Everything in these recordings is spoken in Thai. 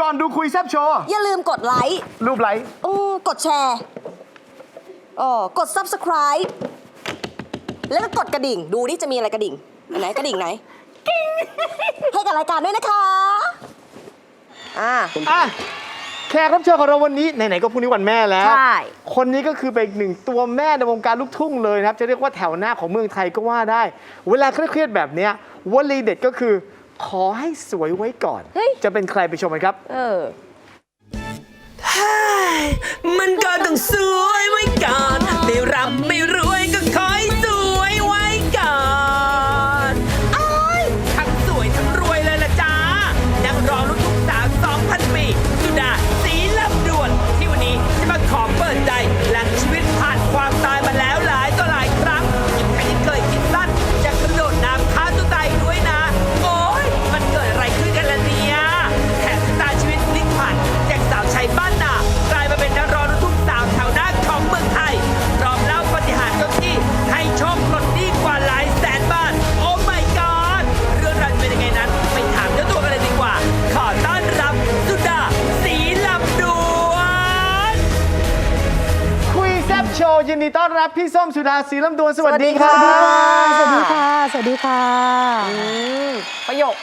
ก่อนดูคุยแซบโชว์อย่าลืมกดไลค์รูปไลค์อืมกดแชร์อ๋อกด subscribe แล้วก็กดกระดิ่ง ดูนี่จะมีอะไรกระดิ่งอันไหนกระดิ่งไหน ให้กับรายการด้วยนะคะ อ่า อะแขกรับเชิญของเราวันนี้ไหนๆก็พรุ่งนี้วันแม่แล้ว ใช่ คนนี้ก็คือเป็นอีกหนึ่งตัวแม่ในวงการลูกทุ่งเลยนะครับ จะเรียกว่าแถวหน้าของเมืองไทยก็ว่าได้ เวลาเครียดๆแบบเนี้ยวลีเด็ดก็คือ ขอให้สวยไว้ก่อน เฮ้ย จะเป็นใครไปชมกันครับ เออ มันก็ต้องสวยไว้ก่อน ไม่ร่ำไม่รวยก็ขอ ดีต้อนรับพี่ส้มสุดาศรีลำดวนสวัสดีครับสวัสดีค่ะ สวัสดีค่ะ สวัสดีค่ะ อืมประโยค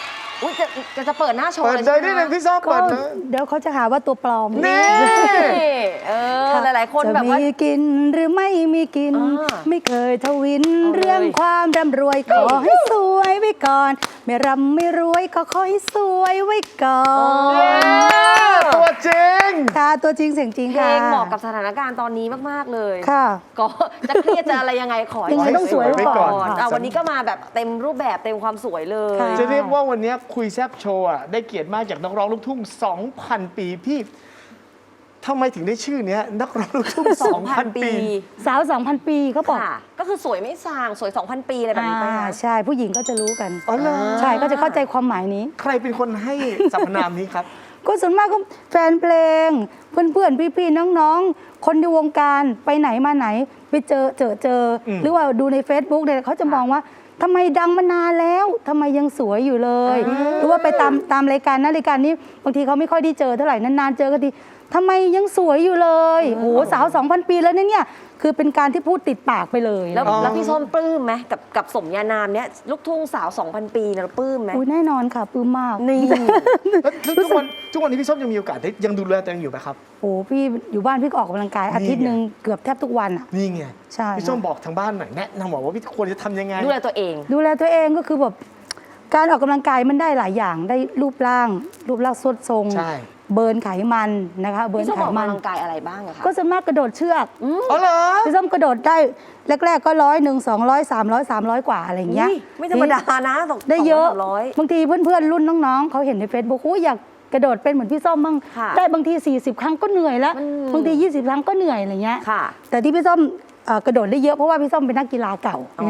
อุ้ยจะจะจะเปิดหน้าโชว์เปิดเลยใจใช่ไหมนิดนึงพี่ส้มก็เปิดเลยเดี๋ยวเขาจะหาว่าตัวปลอมนี่นี่เออ หลายๆ คนแบบว่า จะมีกินหรือไม่มีกินอ่าไม่เคยทวินเอาเลยเรื่องความร่ำรวยขอให้สวยไว้ก่อนไม่ร่ำไม่รวยก็ขอให้สวยไว้ก่อนเย้ตัวจริง ค่ะตัวจริงเสียงจริงเพลค่ะงเหมาะกับสถานการณ์ตอนนี้มาก ๆ เลย ค่ะ ก็จะเครียดจะอะไรยังไงขอให้ยังไงต้องสวยไว้ก่อน อะวันนี้ก็มาแบบเต็มรูปแบบเต็มความสวยเลย ค่ะ จะเรียกว่าวันนี้คุยแซบโชว์อะได้เกียรติมากจากนักร้องลูกทุ่ง 2,000 ปีพี่ ทำไมถึงได้ชื่อเนี้ยนักร้องลูกทุ่ง2,000 ปี สาว 2,000 ปีเขาบอกค่ะ ก็คือสวยไม่สร้างสวย 2,000 ปีอะไรแบบนี้ไปอ่าคะใช่ผู้หญิงก็จะรู้กันอ๋อเหรอ ใช่ก็จะเข้าใจความหมายนี้ ใครเป็นคนให้สรรพนามนี้ครับ ก็ส่วนมากก็แฟนเพลง เพื่อนๆ พี่ๆ น้องๆ คนในวงการไปไหนมาไหน ไปเจอเจอเจออมหรือว่าดูใน Facebook เนี่ยเขาจะมองว่าทำไมดังมานานแล้วทำไมยังสวยอยู่เลย หรือว่าไปตามตามรายการนะรายการนี้บางทีเขาไม่ค่อยได้เจอเท่าไหร่นานๆเจอกันที ทำไมยังสวยอยู่เลยโอ้โหสาว 2,000 ปีแล้วนะเนี่ย คือเป็นการที่พูดติดปากไปเลยแล้วอ๋อแล้วพี่ส้มปลื้มไหมกับกับสมญานามเนี้ยลูกทุ่งสาว 2,000 ปีเนี่ยเราปลื้มไหม อุ้ยแน่นอนค่ะปลื้มมากนี่ แล้วทุกวันทุกวันนี้พี่ส้มยังมีโอกาสได้ยังดูแลตัวเองอยู่ไหมครับ โอ้พี่อยู่บ้านพี่ก็ออกกำลังกายอาทิตย์หนึ่งเกือบแทบทุกวันอะนี่ไงใช่ พี่ส้มบอกทางบ้านหน่อยแนะนำบอกว่าพี่ควรจะทำยังไง ดูแลตัวเอง ดูแลตัวเองก็คือแบบการออกกำลังกายมันได้หลายอย่างได้รูปร่าง รูปร่างสวดทรง ใช่ เบิร์นไขมันนะคะเบิร์พี่นส้มไขออกมันกำลังกายอะไรบ้างอะคะก็ส่วนมากกระโดดเชือกอ๋อเหรอ พี่ส้มกระโดดได้แรก ๆ ก็ร้อยหนึ่งสองร้อยสามร้อยสามร้อยกว่าอะไรอย่างเงี้ยอุ๊ยไม่ธรรมดานะสองได้เยอะสงร้อย บางทีเพื่อนๆ รุ่นน้องๆเขาเห็นใน Facebook อุ้ยอยากกระโดดเป็นเหมือนพี่ส้มบ้างค่ะได้บางที 40 ครั้งก็เหนื่อยแล้ว อืม บางที 20 ครั้งก็เหนื่อยอะไรเงี้ยค่ะแต่ที่พี่ส้มเอ่อกระโดดได้เยอะเพราะว่าพี่ส้มเป็นนักกีฬาเก่า อ๋อ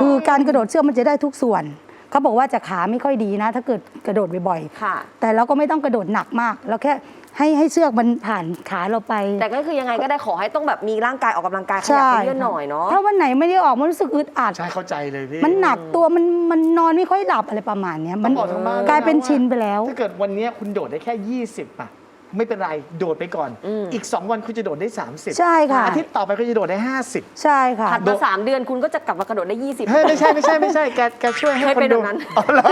คือการกระโดดเชือกมันจะได้ทุกส่วน เขาบอกว่าจะขาไม่ค่อยดีนะ ถ้าเกิดกระโดดบ่อยค่ะ ๆแต่เราก็ไม่ต้องกระโดดหนักมาก เราแค่ให้ให้เชือกมันผ่านขาเราไป แต่ก็คือยังไงก็ได้ขอให้ต้องแบบมีร่างกายออกกำลังกายขยับขยื่นหน่อยเนาะ ถ้าวันไหนไม่ได้ออกมันรู้สึกอึดอัด ใช่เข้าใจเลยพี่ มันหนักตัวมันมันนอนไม่ค่อยหลับอะไรประมาณเนี้ย มันต้องบอกทางบ้านกลายเป็นะว่ชินไปแล้ว ถ้าเกิดวันเนี้ยคุณโดดได้แค่ 20อะ ไม่เป็นไรโดดไปก่อน อืม อีก 2 วันคุณจะโดดได้ 30ใช่ค่ะ อาทิตย์ต่อไปคุณจะโดดได้ 50 ใช่ค่ะ ถัดมาสามเดือนคุณก็จะกลับมากระโดดได้ 20 เฮ้ยไม่ใช่ไม่ใช่ไม่ใช่แกแกช่วยให้เคยคนเป็นดูแบบนั้น อ๋อเหรอ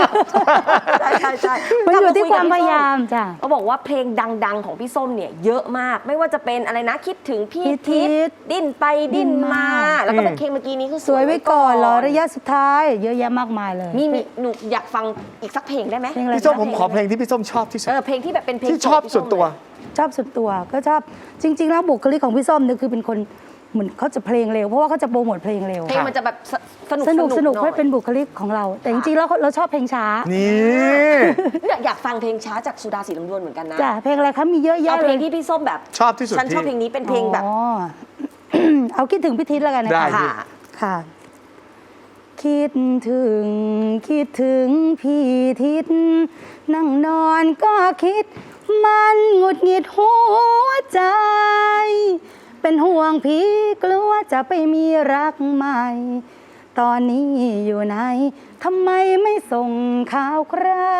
ใช่ใช่ใช่มันอยู่ที่กลับความพคุยายากับมจ้ะพี่ส้มเขาบอกว่าเพลงดังๆ ของพี่ส้มเนี่ยเยอะมาก ไม่ว่าจะเป็นอะไรนะคิดถึงพี่พี่ทิทิศศดิ้นไปดิ้นมา ดิ้นมา แล้วก็เป็นเพลงเมื่อกี้นี้คือสวยไว้ก่อนรอระยะสุดท้าย เยอะแยะมากมายเลยมีมีหนูอยากฟังอีกสักเพลงได้ไหมเพลงอะไรพี่ส้มผมขอเพลงที่พี่ส้มชอบที่สุด เออเพลงที่แบบเป็นเพลงที่ชอบโปรดพี่ส่วนตัวเลยชอบสุดตัวก็ชอบจริง ๆ แล้วบุคลิกของพี่ส้มเนี่ยคือเป็นคนเหมือนเขาจะเพลงเร็วเพราะว่าเขาจะโปรโมทเพลงเร็วเพลงมันจะแบบสสนุกสนุกสนุกหเพอยราะเป็นบุคลิกของเรา แต่จริงๆแล้วเราชอบเพลงช้านี่ เนี่ยอยากฟังเพลงช้าจากสุดาสีลำดวนเหมือนกันนะจ้ะเพลงอะไรคะมีเยอะแยะเอาเพเลลงยที่พี่ส้มแบบชอบที่สุดฉันชอบพี่ เพลงนี้เป็นเพลงแบบอ๋อ เอาคิดถึงพี่ทิศแล้วกันนะได้คะพี่ค่ะ ค่ะ คิดถึงคิดถึงพี่ทิศนั่งนอนก็คิด มันหงุดหงิดหัวใจ เป็นห่วงพี่กลัวจะไปมีรักใหม่ ตอนนี้อยู่ไหนทำไมไม่ส่งข่าวครา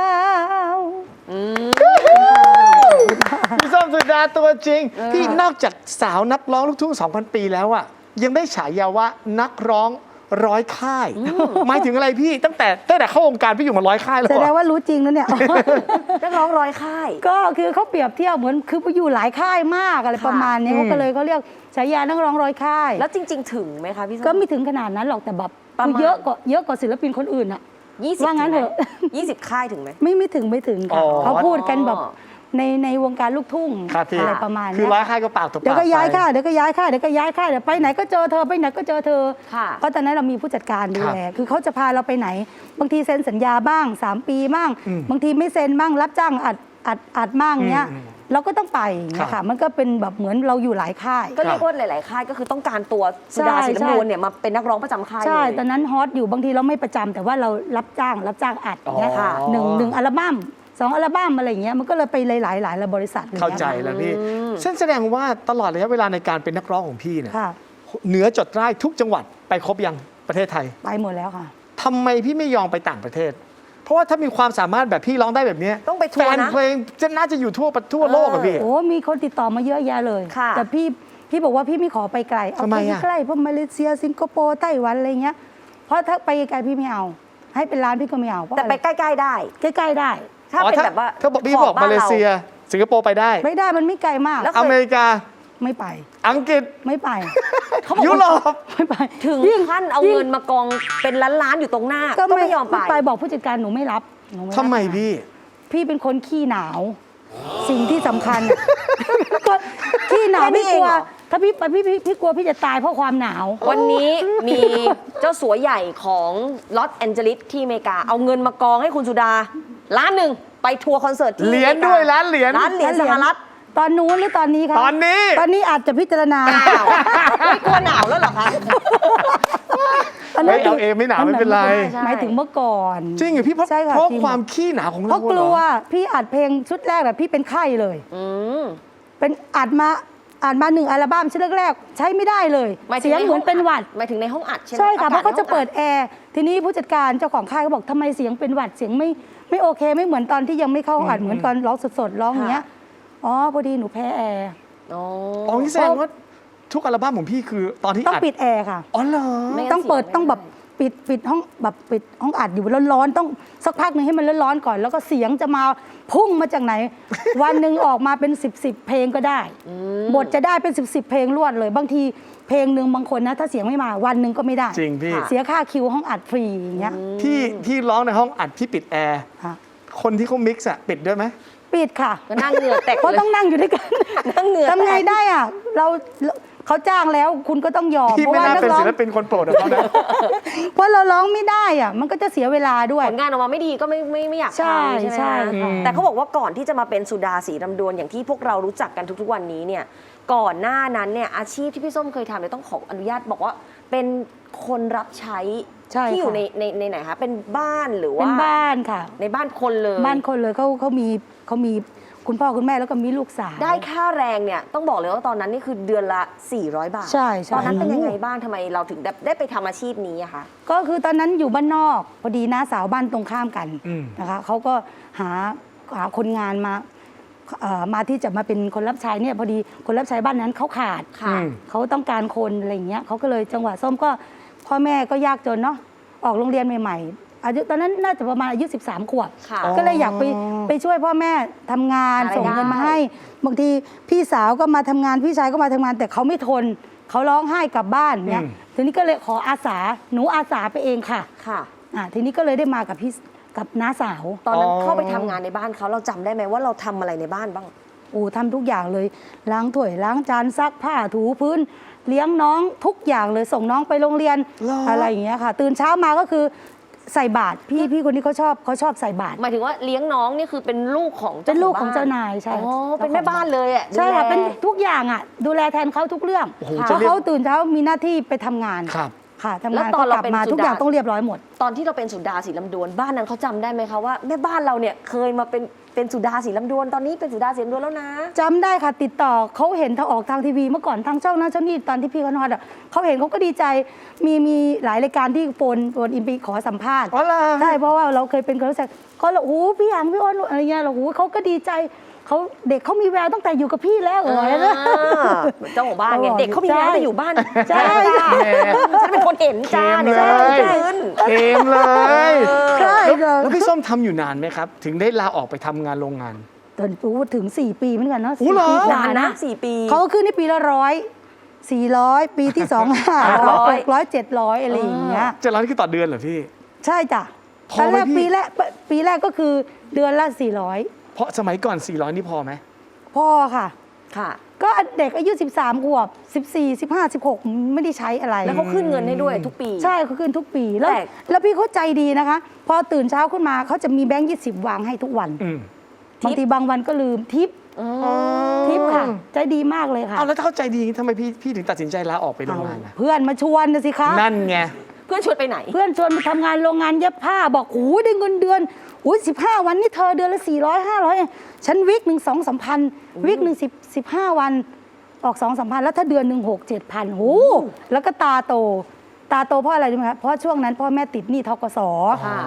วอืมสุดาตัวจริงพี่นอกจากสาวนักร้องลูกทุ่ง2,000 ปีแล้วอะ ยังได้ฉายาว่านักร้อง ร้อยค่ายหมายถึงอะไรพี่ตั้งแต่ตั้งแต่เข้าวงการพี่อยู่มาร้อยค่ายแล้วแสเหรดงอว่ารู้จริงนะเนี่ยนักร้องร้อยค่าย ก็คือเขาเปรียบเทียบเหมือนคือไปอยู่หลายค่ายมากอะไรค่ะประมาณนี้อืมเขาก็เลยเขาเรียกฉายานักร้องร้อยค่าย แล้วจริง ๆ ถึงไหมคะพี่ส้มก็ไม่ถึงขนาดนั้นหรอกแต่แบบประมาณเยอะกว่าเยอะกว่าศิลปินคนอื่นอะยี่สิบว่างั้นเถอะยี่สิบค่ายถึงไหมไม่ไม่ถึงไม่ถึงอ๋ค่ะอเขาพูดกันแบบ ในในวงการลูกทุ่งครับพี่อะไรประมาณคือเนี้ยร้อยค่ายก็ปากต่อปากเดี๋ยวก็ย้ายไปค่ายเดี๋ยวก็ย้ายค่ายเดี๋ยวก็ย้ายค่ายเดี๋ยวไปไหนก็เจอเธอไปไหนก็เจอเธอ ค่ะ เพราะตอนนั้นเรามีผู้จัดการดูครับแลคือเขาจะพาเราไปไหน บางทีเซ็นสัญญาบ้าง 3 ปีบ้าง อืมบางทีไม่เซ็นบ้างรับจ้างอัดอัดอัดบ้างเนี้ย อืมเราก็ต้องไปอย่างเงี้ยครัค่ะบมันก็เป็นแบบเหมือนเราอยู่หลายค่าย ก็เรียกว่าหลายๆค่ายก็คือต้องการตัวสุดาใช่ศิลปวนเนี่ยมาเป็นนักร้องประจำค่ายใช่เลยตอนนั้นฮอตอยู่บางทีเราไม่ประจำแต่ว่าเรารับจ้างรับจ้างอัดอย่างเงี้ยอ๋อค่ะหนึ่งหนึ่งอัลบั้ม สองอัลบั้มอะไรอย่างเงี้ยมันก็เลยไปหลายๆหลายๆบริษัทอย่งเข้างี้ยใจแล้วพี่ซึ่งแสดงว่าตลอดระยะเวลาในการเป็นนักร้องของพี่เนี่ยค่ะเหนือจดใต้ทุกจังหวัดไปครบยังประเทศไทย ไปหมดแล้วค่ะทำไมพี่ไม่ยอมไปต่างประเทศ เพราะว่าถ้ามีความสามารถแบบพี่ร้องได้แบบเนี้ยต้องไปทัวร์แฟนนะเพลงจะน่าจะอยู่ทั่วประทั่วโลกอะพี่โอ้มีคนติดต่อมาเยอะแยะเลยค่ะแต่พี่พี่บอกว่าพี่ไม่ขอไปไกลเอาทำไมไปอะใกล้ๆพวกมาเลเซียสิงคโปร์ไต้หวันอะไรเงี้ยเพราะถ้าไปไกลพี่ไม่เอา ให้เป็นร้านพี่ก็ไม่เอาเพราะแต่ไปอะไรใกล้ๆได้ ใกล้ๆได้ ถ้าเป็นแบบว่าถ้าบอกพี่ขบอกมาเลเซีย สิงคโปร์ไปได้ ไม่ได้มันไม่ไกลมาก แล้วอเมริกา ไม่ไป อังกฤษ ไม่ไปยุโรป ไม่ไปถึงยิ่ขั้นเอายิ่เงินมากองเป็นล้านๆอยู่ตรงหน้า ก็ก็ไม่ไม่ยอมไปไป บอกผู้จัดการหนูไม่รับหนูรับทำไมพี่ พี่เป็นคนขี้หนาว สิ่งที่สำคัญอะ ก็ขี้หนาวแค่นี้พี่กลัวเองเหรอ ถ้าพี่ไปพี่พี่พี่กลัวพี่จะตายเพราะความหนาว วันนี้มีเจ้าสัวใหญ่ของลอสแอนเจลิสที่อเมริกา เอาเงินมากองให้คุณสุดาล้านหนึ่งไปทัวร์คอนเสิร์ตที่เหรียญอมกด้วยล้านเหรียญล้านเหรียญสหรัฐ ตอนนู้นหรือตอนนี้คะตอนนี้ ตอนนี้อาจจะพิจารณาอ้าวไม่กลัวหนาวแล้วเหรอคะตอนนั้นเฮ้ยเอาเองไม่หนาวไม่เป็นไรใช่หมายถึงเมื่อก่อน จริงเหรอพี่เพราะใช่ค่ะเพราะจริง ความขี้หนาวของเพเราราะกลัวเหรอพี่อัดเพลงชุดแรกแบบพี่เป็นไข้เลย อืม เป็นอัดมาอัดมาหนึ่งอัลบั้มชุดแรกๆใช้ไม่ได้เลย หมายถึเสียงใเหมือนเป็นหวัด หมายถึงในห้องอัดใช่ไหมใช่ค่ะเพอราะเขาจะในห้องอัเปิดแอร์ทีนี้ผู้จัดการเจ้าของค่ายก็บอกทำไมเสียงเป็นหวัดเสียงไม่ไม่โอเค ไม่เหมือนตอนที่ยังไม่เข้าอัดเหมือนตอนร้องสดๆร้องอย่างเงี้ย อ๋อพอดีหนูแพ้แอร์อ๋ออ๋อนี่แสดงว่าทุกอัลบั้มของพี่คือตอนที่ต้องอัดปิดแอร์ค่ะ อ๋อเหรอ ไม่งั้นต้องเปิดเสียงไม่ต้องแบบได้ปิดปิดห้องแบบปิดห้องอัดอยู่ร้อนๆต้องสักพักหนึ่งให้มันร้อนๆก่อน แล้วก็เสียงจะมาพุ่งมาจากไหน วันหนึ่งออกมาเป็น 10บสเพลงก็ได้บทจะได้เป็น10บสเพลงรวดเลย บางทีเพลงหนึ่งบางคนนะ ถ้าเสียงไม่มาวันหนึ่งก็ไม่ได้ จริงพี่ เสียค่าคิวห้องอัดฟรีอย่างเงี้ยที่ที่ร้องในห้องอัดที่ปิดแอร์ ค่ะคนที่เขามิกซ์อะปิดด้วยไหม ปิดค่ะก็นั่งเหงื่อแตกเพราะเลยต้องนั่งอยู่ด้วยกันนั่งเหงื่อทำไงแตกได้อะเราเขาจ้างแล้วคุณก็ต้องยอมพี่เพราะไม่ว่าน่านักเป็นร้องศิลปินคนโปรดของเขานะ เพราะเราร้องไม่ได้อะ มันก็จะเสียเวลาด้วย ผลงานออกมาไม่ดีก็ไม่ไม่ไม่อยากใช่ทำใช่ไหมใช่ คะค่ะ แต่เขาบอกว่าก่อนที่จะมาเป็นสุดาสีดำดวนอย่างที่พวกเรารู้จักกันทุกๆวันนี้เนี่ย ก่อนหน้านั้นเนี่ยอาชีพที่พี่ส้มเคยทำเนี่ยต้องขออนุญาตบอกว่า เป็น คนรับใช้ใช่ที่อยู่ค่ะ ในในในไหนคะเป็นบ้านหรือเป็ว่านบ้านค่ะ ในบ้านคนเลยบ้านคนเลยเขาเขามีเขามีคุณพ่อคุณแม่แล้วก็มีลูกสาว ได้ค่าแรงเนี่ยต้องบอกเลยว่าตอนนั้นนี่คือเดือนละ 400 บาทใช่ใช่ ตอนนั้นเป็นยังไงบ้างทำไมเราถึงได้ได้ไปทำอาชีพนี้อะคะ ก็คือตอนนั้นอยู่บ้านนอกพอดีน้าสาวบ้านตรงข้ามกันอืม นะคะเขาก็หาหาคนงานมาเอ่อมาที่จะมาเป็นคนรับใช้เนี่ยพอดีคนรับใช้บ้านนั้นเขาขาดค่ะ อืม เขาต้องการคนอะไรอย่างเงี้ยเขาก็เลยจังหวะส้มก็ พ่อแม่ก็ยากจนเนาะออกโรงเรียนใหม่ ๆ อายุตอนนั้นน่าจะประมาณอายุ 13 ขวบ ค่ะ ก็เลยอยากไปไปช่วยพ่อแม่ทำงานหารายได้ส่งเงินมาให้บางทีพี่สาวก็มาทำงานพี่ชายก็มาทำงาน แต่เขาไม่ทนเขาร้องไห้กลับบ้านเนี้ยอืม ทีนี้ก็เลยขออาสาหนูอาสาไปเองค่ะค่ะ อ่าทีนี้ก็เลยได้มากับพี่กับน้าสาว ตอนนั้นอ๋อ เข้าไปทำงานในบ้านเขาเราจำได้ไหมว่าเราทำอะไรในบ้านบ้างโอ้ทำทุกอย่างเลย ล้างถ้วยล้างจานซักผ้าถูพื้น เลี้ยงน้องทุกอย่างเลยส่งน้องไปโรงเรียนเหรออ อะไรอย่างเงี้ยค่ะ ตื่นเช้ามาก็คือใส่บาตรพี่พี่คนนี้เขาชอบเขาชอบใส่บาตรหมายถึงว่าเลี้ยงน้องนี่คือเป็นลูกของเป็นลูกของบ้เจ้านายใช่อ๋อเป็นแม่บ้านเลยอะใช่ค่ะดูแล เป็นทุกอย่างอะ ดูแลแทนเขาทุกเรื่องโอ้โหเพจะราะเรียกเขาตื่นเช้ามีหน้าที่ไปทำงานครับ ค่ะทำแล้งาวนตอนก็เรากลับเป็นมาสุดาทุกอย่างต้องเรียบร้อยหมด ตอนที่เราเป็นสุดาสีลำดวนบ้านนั้นเขาจำได้ไหมคะว่าแม่บ้านเราเนี่ยเคยมาเป็น เป็นสุดาสีลำดวนตอนนี้เป็นสุดาสีลำดวนแล้วนะ จำได้ค่ะติดต่อเขาเห็นทางออกทางทีวีเมื่อก่อนทางช่องนั้นช่องนี้ตอนที่พี่เขานอนอะเขาเห็นเขาก็ดีใจมีมีหลายรายการที่โฟนโฟนอินไปขอสัมภาษณ์อ๋อเหรอ ใช่เพราะว่าเราเคยเป็นคนรู้จักก็เลยโอ้โหพี่หางพี่อ้อนอะไรเงี้ยเราโอ้โหเขาก็ดีใจ เขาเด็กเขามีแววตั้งแต่อยู่กับพี่แล้วเออนะเจ้าของบ้านไงใช่เด็กเขามีงานไปอยู่บ้านใช่ จ้าฉันเป็นคนเห็นเคจ้ามเลเดี๋ยวฉันยคืนเคมเลยใช่แล้วค่ะแล้วพี่ส้มทำอยู่นานไหมครับ ถึงได้ลาออกไปทำงานโรงงาน ตอนปูถึง 4 ปีเหมือนกันเนาะโอ้เหรอสี่ปีกนาว่านนะนะสี่ปี เขาก็ขึ้นในปีละร้อยสี่ร้อยปีที่สองห้าร้อย500ร้อยเจ็ดร้อยอะไรอย่างเงี้ย เจะร้านคือต่อเดือนเหรอพี่ ใช่จ้ะพอตอนไหมแรกพี่ ปีแรกปีแรกก็คือเดือนละสี่ร้อย เพราะสมัยก่อน 400 นี่พอไหมพอค่ะ ค่ะ ก็เด็กอายุ 13ขวบ14 15 16 ไม่ได้ใช้อะไร แล้วเขาขึ้นเงินให้ด้วยทุกปี ใช่เขาขึ้นทุกปีแล้ว แต่ แล้วพี่เขาใจดีนะคะ พอตื่นเช้าขึ้นมาเขาจะมีแบงค์ยี่สิบวางให้ทุกวันอืมบางทีบางวันก็ลืมทิปทิปค่ะ ใจดีมากเลยค่ะ เอาแล้วถ้าเข้าใจดีอย่างนี้ทำไมพี่พี่ถึงตัดสินใจลาออกไปโรงงานล่ะเพื่อนมาชวนนะสิคะ นั่นไงเพื่อนชวนไปไหน เพื่อนชวนไปทำงานโรงงานเย็บผ้าบอกโอ้ยได้เงินเดือนโอ้ยสิบห้าวันนี่เธอเดือนละสี่ร้อยห้าร้อยฉันวิกหนึ่งสองสามพันวิกหนึ่งสิบสิบห้าวันออกสองสามพันแล้วถ้าเดือนหนึ่งหกเจ็ดพันโอ้แล้วก็ตาโต ตาโตเพราะอะไรรู้ไหมคะเพราะช่วงนั้นพ่อแม่ติดหนี้ทกสค่ะ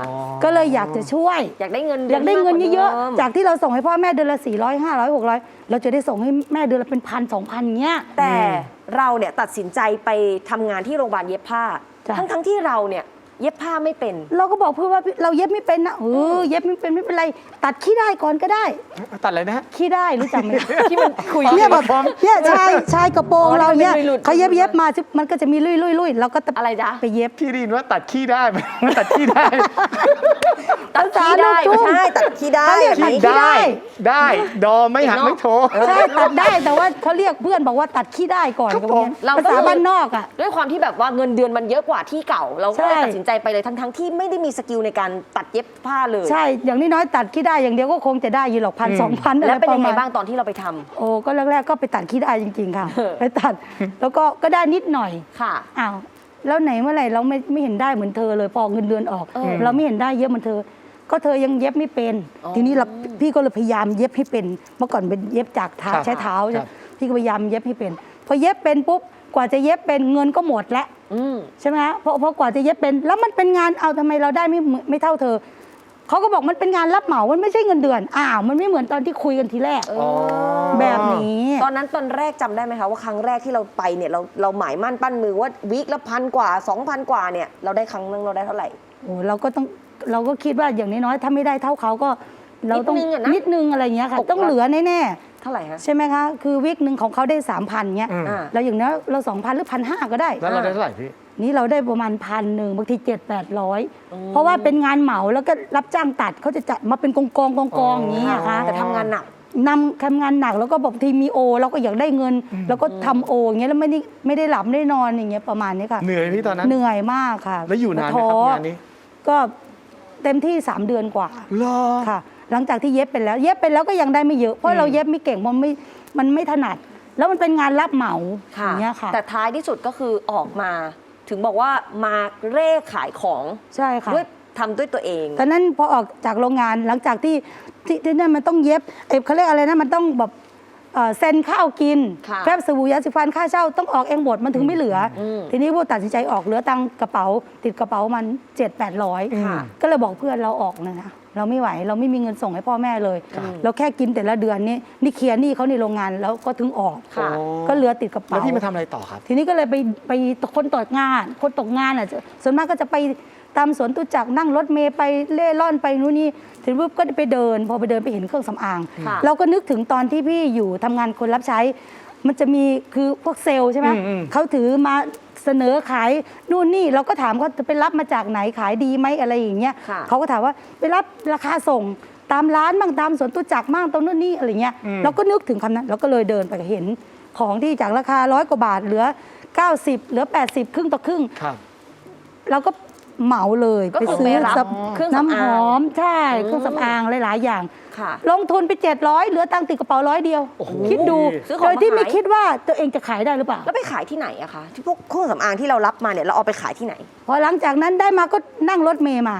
ก็เลยอยากจะช่วย อยากได้เงินอยากได้เงินเยอะมๆจากที่เราส่งให้พ่อแม่เดือนละสี่ร้อยห้าร้อยหกร้อยเราจะได้ส่งให้แม่เดือนละเป็นพันสองพันเงี้ยแต่เราเนี่ยตัดสินใจไปทำงานที่โรงพยาบาลเย็บผ้าจ้ะ ทั้งทั้งๆที่เราเนี่ย เย็บผ้าไม่เป็น เราก็บอกเพื่อนว่าเราเย็บไม่เป็นนะเออเย็บไม่เป็นไม่เป็นไร ตัดขี้ได้ก่อนก็ได้ ตัดอะไรนะฮะขี้ได้รู้จักไหมที่มันคุยเนี่ยแบบเนี่ยชายชายกระโปรงอ๋อเราเนี่ยที่มันหลุดเขาเย็บเย็บมามันก็จะมีลุยลุยลุยเราก็อะไรจ๊ะไปเย็บพี่ได้ยินว่าตัดขี้ได้ไหมตัดขี้ได้ตัดขี้ได้ภาษาลูกทุ่งใช่ตัดขี้ได้เขาเรียกไหมตัดขี้ได้ ได้ดอไม่หักไม่โทใช่ตัดได้แต่ว่าเขาเรียกเพื่อนบอกว่าตัดขี้ได้ก่อนครับก็ผมเนี่ยภาษาบ้านนอกอะด้วยความที่แบบว่าเงินเดือนมันเยอะกว่าที่เก่าเราก็เลยใช่ตัดสินใจไปเลยทั้งทั้งๆที่ไม่ได้มีสกิลในการตัดเย็บผ้าเลยใช่ อย่างนี้น้อยๆตัดขี้ได้อย่างเดียวก็คงจะได้อยู่หรอกพันอืมสองพันแล้วเป็นยังไงอะรระมณบ้างตอนที่เราไปทำ โอ้ก็แรกๆก็ไปตัดขี้ได้จริง ๆ ค่ะ เออ ไปตัด แล้วก็ก็ได้นิดหน่อยค่ะ อ้าวแล้วไหนเมื่อไหร่เราไม่ไม่เห็นได้เหมือนเธอเลยพอเงินเดือนออก เออเราไม่เห็นได้เยอะเหมือนเธอ ก็เธอยังเย็บไม่เป็น อ๋อ ทีนี้เราพี่ก็เลยพยายามเย็บให้เป็น เมื่อก่อนเป็นเย็บจากเท้าครับใช้เท้าคใช่รับ พี่ก็พยายามเย็บให้เป็น พอเย็บเป็นปุ๊บ กว่าจะเย็บเป็นเงินก็หมดแล้วอืมใช่ไหมฮะเพราะเพราะกว่าจะเย็บเป็น แล้วมันเป็นงานเอาทำไมเราได้ไม่เหมือนไม่เท่าเธอเขาก็บอกมันเป็นงานรับเหมา มันไม่ใช่เงินเดือน อ้าว มันไม่เหมือนตอนที่คุยกันทีแรกอ๋อแบบนี้ ตอนนั้นตอนแรกจำได้ไหมคะว่าครั้งแรกที่เราไปเนี่ยเราเราหมายมั่นปั้นมือว่าวีคละพันกว่า2,000กว่าเนี่ยเราได้ครั้งนึงเราได้เท่าไหร่โอ้เราก็ต้องเราก็คิดว่าอย่างน้อยๆถ้าไม่ได้เท่าเขาก็ เราต้องนิดนึงอะนะนิดนึงอะไรอย่างเงี้ยค่ะตกต้องเหลือแน่ เท่าไหร่ฮะๆใช่ไหมคะ คือวิกหนึ่งของเขาได้สามพันเงี้ย อืม อ่าแล้วอย่างน้อยเราสองพันหรือพันห้าก็ได้ แล้วเราได้เท่าไหร่พี่ นี่เราได้ประมาณพันหนึ่งบางทีเจ็ดแปดร้อยเพราะว่าเป็นงานเหมาแล้วก็รับจ้างตัดเขาจะจัดมาเป็นกองกองกองกองๆอย่างนี้อะคะแต่ทำงานหนัก นำทำงานหนักแล้วก็บอกทีมีโอ เราก็อยากได้เงิน แล้วก็ทำโออย่างเงี้ยแล้วไม่ได้ไม่ได้หลับไม่ได้นอนอย่างเงี้ยประมาณนี้ค่ะ เหนื่อยพี่ตอนนั้น เหนื่อยมากค่ะแล้วอยู่นานไหมครับท้องานนี้ ก็เต็มที่3เดือนกว่า เหรอ ค่ะ หลังจากที่เย็บเป็นแล้ว เย็บเป็นแล้วก็ยังได้ไม่เยอะเพราะเราเย็บไม่เก่งมันไม่มันไม่ถนัด แล้วมันเป็นงานรับเหมาอค่ะย่างเงี้ยค่ะ แต่ท้ายที่สุดก็คือออกมา ถึงบอกว่ามาเร่ขายของใช่ค่ะด้วยทำด้วยตัวเองตอนนั้นพอออกจากโรงงานหลังจากที่ที่ที่นั่นมันต้องเย็บเอ้ยเขาเรียกอะไรนะมันต้องแบบเอ่อเซ็นข้าวกินค่ะแฟบสบู่ยาสีฟันค่าเช่าต้องออกเองหมดมันถึงไม่เหลืออม ทีนี้พวกตัดสินใจออกเหลือตังค์กระเป๋า ติดกระเป๋ามันเจ็ดแปดร้อยค่ะ ก็เลยบอกเพื่อนเราออกนะนะ เราไม่ไหวเราไม่มีเงินส่งให้พ่อแม่เลย เราแค่กินแต่ละเดือนนี้นี่เคลียร์หนี้เขาในโรงงานแล้วก็ถึงออกค่ะอ๋อก็เหลือติดกระแล้วเป๋าพี่มาทำอะไรต่อครับ ทีนี้ก็เลยไปไปคนตกงาน คนตกงานอะจะส่วนมากก็จะไปตามสวนตุจักรนั่งรถเมย์ไปเล่ร่อนไปนู่นนี่ถึงปุ๊บก็ไปเดิน พอไปเดินไปเห็นเครื่องสำอางค่ะเราก็นึกถึงตอนที่พี่อยู่ทำงานคนรับใช้ มันจะมีคือพวกเซลล์ใช่ไหมอืมอืมเขาถือมา เสนอขายนู่นนี่เราก็ถามเขาจะไปรับมาจากไหนขายดีไหมอะไรอย่างเงี้ยค่ะ เขาก็ถามว่าไปรับราคาส่งตามร้านบ้างตามสวนตุจักรบ้างตรงนู่นนี่อะไรเงี้ยเราก็นึกถึงคำนั้นเราก็เลยเดินไปเห็นของที่จากราคาร้อยกว่าบาทเหลือ 90 เหลือ 80 ครึ่งต่อครึ่ง ครับ เราก็เหมาเลยก็คือไปรับสับเครื่องสำอาง น้ำหอมใช่เครื่องสำอางหลาย ๆ อย่าง ค่ะ ลงทุนไป 700 เหลือตังค์ติดกระเป๋าร้อยเดียวโอ้โหคิดดูซื้อของโดยที่มาขาย ไม่คิดว่าตัวเองจะขายได้หรือเปล่า แล้วไปขายที่ไหนอะคะที่พวกเครื่องสำอางที่เรารับมาเนี่ยเราเอาไปขายที่ไหน พอหลังจากนั้นได้มาก็นั่งรถเมย์มา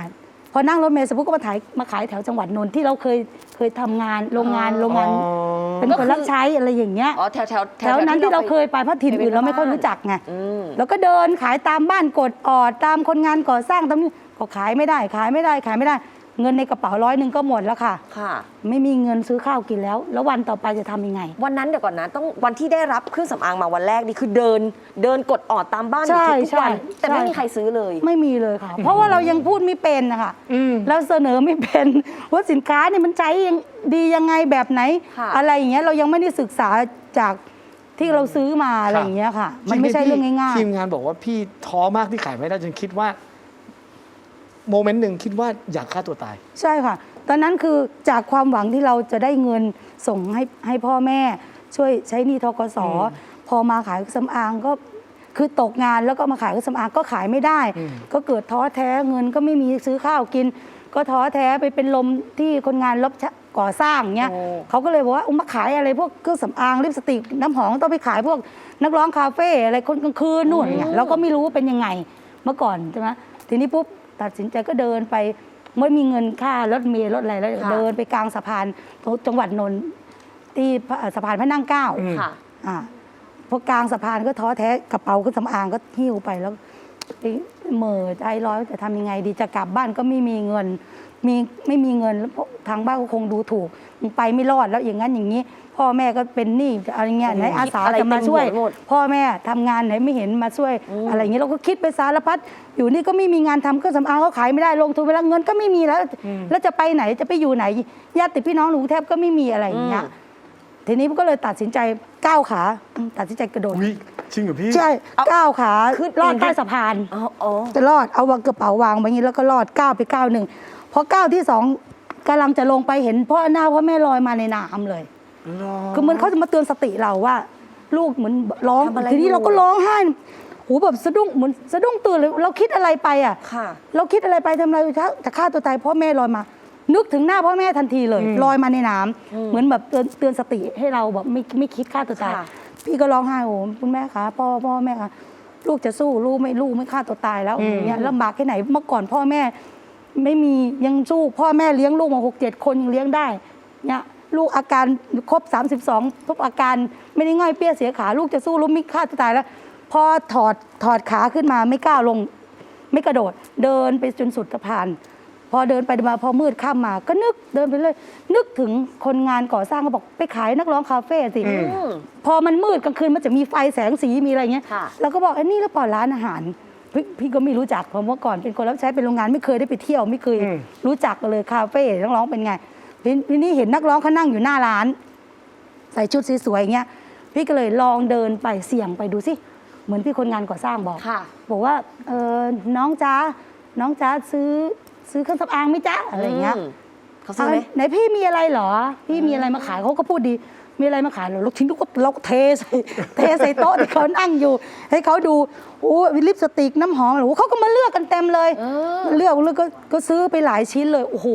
พอนั่งรถเมย์เสร็จปุ๊บก็มาขายมาขายแถวจังหวัดนนท์ที่เราเคยเคยทำงานโรงงานโรงงานอ๋อเป็นคนรับใช้อะไรอย่างเงี้ย อ๋อแถวแถวแถวนั้นที่เราเคยไปเพราะถิ่นอื่นเราไม่ค่อยรู้จักไง อืม แล้วก็เดินขายตามบ้านกดออดตามคนงานก่อสร้างตามนี้ก็ขายไม่ได้ขายไม่ได้ขายไม่ได้ เงินในกระเป๋าร้อยหนึ่งก็หมดแล้วค่ะ ค่ะ ไม่มีเงินซื้อข้าวกินแล้ว แล้ววันต่อไปจะทำยังไง วันนั้นเดี๋ยวก่อนนะต้องวันที่ได้รับเครื่องสำอางมาวันแรกนี่คือเดิน เดินกดออดตามบ้านอยู่ใช่ทุกๆวันใช่แต่ไม่ใช่มีใครซื้อเลย ไม่มีเลยค่ะ เพราะว่าเรายังพูดไม่เป็นนะคะอืม เราเสนอไม่เป็นว่าสินค้าเนี่ยมันใช้ยังดียังไงแบบไหน ค่ะ อะไรอย่างเงี้ยเรายังไม่ได้ศึกษาจากที่เราซื้อมาอะไรอย่างเงี้ยค่ะ มันไม่ใช่เรื่องง่าย ทีมงานบอกว่าพี่ท้อมากที่ขายไม่ได้จนคิดว่า โมเมนต์หนึ่งคิดว่าอยากฆ่าตัวตายๆใช่ค่ะ ตอนนั้นคือจากความหวังที่เราจะได้เงินส่งให้ให้พ่อแม่ ช่วยใช้หนี้ทกส พอมาขายเครื่องสำอางก็คือตกงานแล้วก็มาขายเครื่องสำอางก็ขายไม่ได้อืมก็เกิดท้อแท้เงินก็ไม่มีซื้อข้าวกิน ก็ท้อแท้ไปเป็นลมที่คนงานรับชะก่อสร้างเงี้ยโอ้เขาก็เลยบอกว่าอุยมาขายอะไรพวกเครื่องสำอางลิปสติกน้ำหอมต้องไปขายพวกนักร้องคาเฟ่อะไรคนกลางคืนนู่นเนี่ยเราก็ไม่รู้ว่าเป็นยังไงเมื่อก่อนใช่ไหมทีนี้ปุ๊บ ตัดสินใจก็เดินไปไม่มีเงินค่ารถเมล์รถอะไรแล้วค่ะ เดินไปกลางสะพานตรงจังหวัดนนท์ที่พระสะพานพระนั่งเกล้า อืม ค่ะ อ่าพอกลางสะพานก็ท้อแท้กระเป๋าเครื่องสำอางก็หิ้วไปแล้วไอ้เหม่อใจร้อยจะทำยังไงดีจะกลับบ้านก็ไม่มีเงิน มีไม่มีเงินแล้วทางบ้านก็คงดูถูกมึงไปไม่รอดแล้วอย่างนั้นอย่างนี้ พ่อแม่ก็เป็นหนี้จะอะไรเงี้ยไหนอาสาคิดอะไรจะมาช่วยเต็มหัวหมดพ่อแม่ทำงานไหนไม่เห็นมาช่วย อะไรอย่างนี้เราก็คิดไปสารพัดอยู่นี่ก็ไม่มีงานทำเครื่องสำอางก็ขายไม่ได้ลงทุนไปแล้วเงินก็ไม่มีแล้ว แล้วจะไปไหนจะไปอยู่ไหนญาติพี่น้องหนูแทบก็ไม่มีอะไรอย่างเงี้ยอืมทีนี้ก็เลยตัดสินใจก้าวขาอืมตัดสินใจกระโดดอุ้ยจริงเหรอพี่ใช่ก้าวขาขึ้นลอดเองใต้สะพานอ๋ออ๋อจะรอดเอาวางกระเป๋าวางไว้อย่างนี้แล้วก็รอดก้าวไปก้าวหนึ่ง พอก้าวที่สองกำลังจะลงไปเห็นพ่อหน้าพ่อแม่ลอยมาในน้ำเลย คือเหมือนเขาจะมาเตือนสติเราว่า ลูกเหมือนร้องทำอะไรทีนี้อยู่เราก็ร้องไห้หูแบบสะดุ้งเหมือนสะดุ้งตื่นเลยเราคิดอะไรไปอะ ค่ะ เราคิดอะไรไปทำอะไรจะฆ่าตัวตายพ่อแม่ลอยมา นึกถึงหน้าพ่อแม่ทันทีเลยลอยมาในน้ำเหมือนแบบเตือนเตือนสติให้เราแบบไม่ไม่คิดฆ่าตัวตายค่ะ พี่ก็ร้องไห้โอ้คุณแม่คะพ่อพ่อแม่คะลูกจะสู้ลูกไม่ลูกไม่ฆ่าตัวตายแล้วอย่างเงี้ยลำบากแค่ไหนเมื่อก่อนพ่อแม่ ไม่มียังสู้พ่อแม่เลี้ยงลูกมาหกเจ็ดคนยังเลี้ยงได้เนี่ยลูกอาการครบ 32ทุกอาการไม่ได้ง่อยเปี้ยเสียขา ลูกจะสู้ลูกไม่ฆ่าตัวตายแล้วพอถอดถอดขาขึ้นมาไม่กล้าลง ไม่กระโดด เดินไปจนสุดสะพาน พอเดินไปมาพอมืดข้ามมา ก็นึกเดินไปเลย นึกถึงคนงานก่อสร้างก็บอกไปขายนักร้องคาเฟ่สิอืมอืมพอมันมืดกลางคืนมันจะมีไฟแสงสีมีอะไรเงี้ยค่ะเราก็บอกไอ้นี่แล้วเปล่าร้านอาหาร พี่พี่ก็ไม่รู้จักเพราะเมื่อก่อนเป็นคนรับใช้เป็นโรงงานไม่เคยได้ไปเที่ยวไม่เคยอืมรู้จักเลยคาเฟ่นักร้องเป็นไงทีทีนี้เห็นนักร้องเขานั่งอยู่หน้าร้าน ใส่ชุดสวยๆอย่างเงี้ยพี่ก็เลยลองเดินไปเสี่ยงไปดูสิเหมือนที่คนงานก่อสร้างบอกค่ะ บอกว่าเออน้องจ้าน้องจ้าซื้อซื้อเครื่องสำอางไหมจ๊ะอะไรอย่างเงี้ยมเขาซื้อไหมอะไหนพี่มีอะไรเหรอ พี่มีอะไรมาขายเขาก็พูดดี มีอะไรมาขายเหรอลูกชิ้นลูกก็เราก็เทใส่เทใส่โต๊ะที่เขานั่งอยู่ ให้เขาดูโอ้ลิปสติกน้ำหอมโอ้โหเขาก็มาเลือกกันเต็มเลยเออเลือกแล้วก็ก็ซื้อไปหลายชิ้นเลย โอ้โห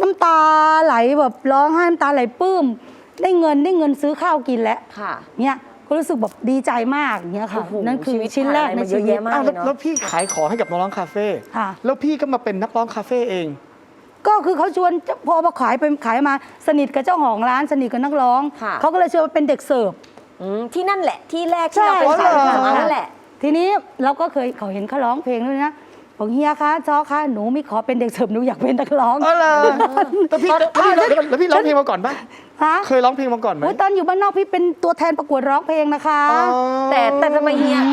น้ำตาไหลแบบร้องไห้น้ำตาไหลปลื้มได้เงินได้เงินซื้อข้าวกินแล้วค่ะ เนี่ยก็รู้สึกแบบดีใจมากเนี่ยค่ะโอ้โหนั่นคือชีวิตชิ้นแรกผ่านอะไรในมาเยชีอะวิต แยะมาก อ้าวแล้วเลยเนอะแล้วพี่ขายของให้กับนักร้องคาเฟ่ค่ะ แล้วพี่ก็มาเป็นนักร้องคาเฟ่เอง ก็คือเขาชวนพอมาขายไปขายมาสนิทกับเจ้าของร้านสนิทกับนักร้อง ค่ะ เขาก็เลยชวนมาเป็นเด็กเสิร์ฟ อืมที่นั่นแหละที่แรกที่ใช่เราเป็นสายอ๋อเหรอสำอางนั่นแหละ ทีนี้เราก็เคยเขาเห็นเขาร้องเพลงด้วยนะบอกเฮียคะจอคะหนูไม่ขอเป็นเด็กเสิร์ฟหนูอยากเป็นนักร้องอ๋อเหรอแล้วพี่แล้วพี่แล้วแล้วพี่ร้องเพลงมาก่อนปะฮะเคยร้องเพลงมาก่อนไหมโอ้ยตอนอยู่บ้านนอกพี่เป็นตัวแทนประกวดร้องเพลงนะคะ อ๋อ แต่แต่ทำไมเฮียม